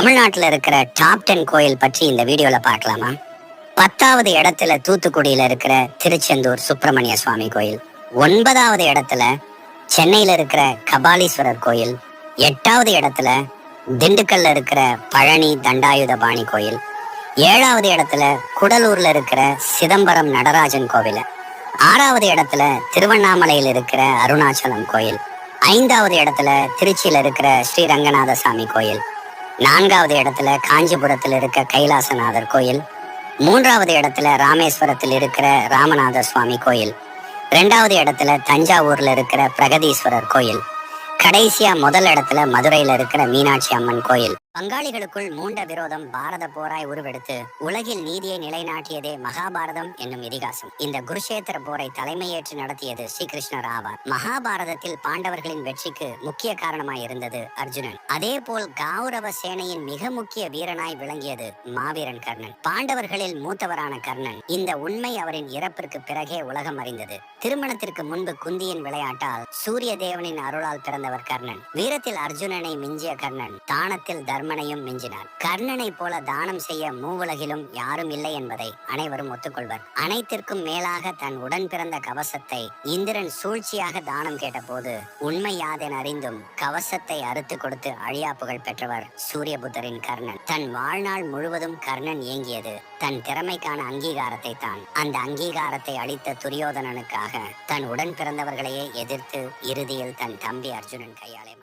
தமிழ்நாட்டில் இருக்கிற top ten கோயில் பற்றி இந்த வீடியோல பார்க்கலாமா? பத்தாவது இடத்துல தூத்துக்குடியில இருக்கிற திருச்செந்தூர் சுப்பிரமணிய சுவாமி கோயில். ஒன்பதாவது இடத்துல சென்னையில் இருக்கிற கபாலீஸ்வரர் கோயில். எட்டாவது இடத்துல திண்டுக்கல்ல இருக்கிற பழனி தண்டாயுதபாணி கோயில். ஏழாவது இடத்துல குடலூர்ல இருக்கிற சிதம்பரம் நடராஜன் கோவில். ஆறாவது இடத்துல திருவண்ணாமலையில் இருக்கிற அருணாச்சலம் கோயில். ஐந்தாவது இடத்துல திருச்சியில் இருக்கிற ஸ்ரீரங்கநாத சாமி கோயில். நான்காவது இடத்துல காஞ்சிபுரத்தில் இருக்க கைலாசநாதர் கோயில் மூன்றாவது இடத்துல ராமேஸ்வரத்தில் இருக்கிற ராமநாத சுவாமி கோயில் ரெண்டாவது இடத்துல தஞ்சாவூர்ல இருக்கிற பிரகதீஸ்வரர் கோயில் கடைசியா முதல் இடத்துல மதுரையில இருக்கிற மீனாட்சி அம்மன் கோயில். பங்காளிகளுக்குள் மூண்ட விரோதம் பாரத போராய் உருவெடுத்து உலகில் நீதியை நிலைநாட்டியதே மகாபாரதம் என்னும் இதிகாசம். இந்த குருஷேத்திர போரை தலைமையேற்று நடத்தியது ஸ்ரீகிருஷ்ணர் ஆவார். மகாபாரதத்தில் பாண்டவர்களின் வெற்றிக்கு முக்கிய காரணமாய் இருந்தது அர்ஜுனன். அதே போல் கௌரவ சேனையின் மிக முக்கிய வீரனாய் விளங்கியது மாவீரன் கர்ணன். பாண்டவர்களில் மூத்தவரான கர்ணன் இந்த உண்மை அவரின் இறப்பிற்கு பிறகே உலகம் அறிந்தது. திருமணத்திற்கு முன்பு குந்தியின் விளையாட்டால் சூரிய தேவனின் அருளால் பிறந்தவர் கர்ணன். வீரத்தில் அர்ஜுனனை மிஞ்சிய கர்ணன். தானத்தில் தர்மனையும் மிஞ்சினார் கர்ணனை போல தானம் செய்ய மூவுலகிலும் யாரும் இல்லை என்பதை அனைவரும் ஒத்துக்கொள்வர். அனைத்திற்கும் மேலாக தன் உடன் பிறந்த கவசத்தை இந்திரன் சூழ்ச்சியாக தானம் கேட்டபோது உண்மை யாதென அறிந்தும் கவசத்தை அறுத்து கொடுத்து அழியா புகழ் பெற்றவர் சூரியபுத்தரின் கர்ணன். தன் வாழ்நாள் முழுவதும் கர்ணன் இயங்கியது தன் திறமைக்கான அங்கீகாரத்தை தான். அந்த அங்கீகாரத்தை அளித்த துரியோதனனுக்காக தன் உடன் பிறந்தவர்களையே எதிர்த்து இறுதியில் தன் தம்பி அர்ஜுனன் கையாலே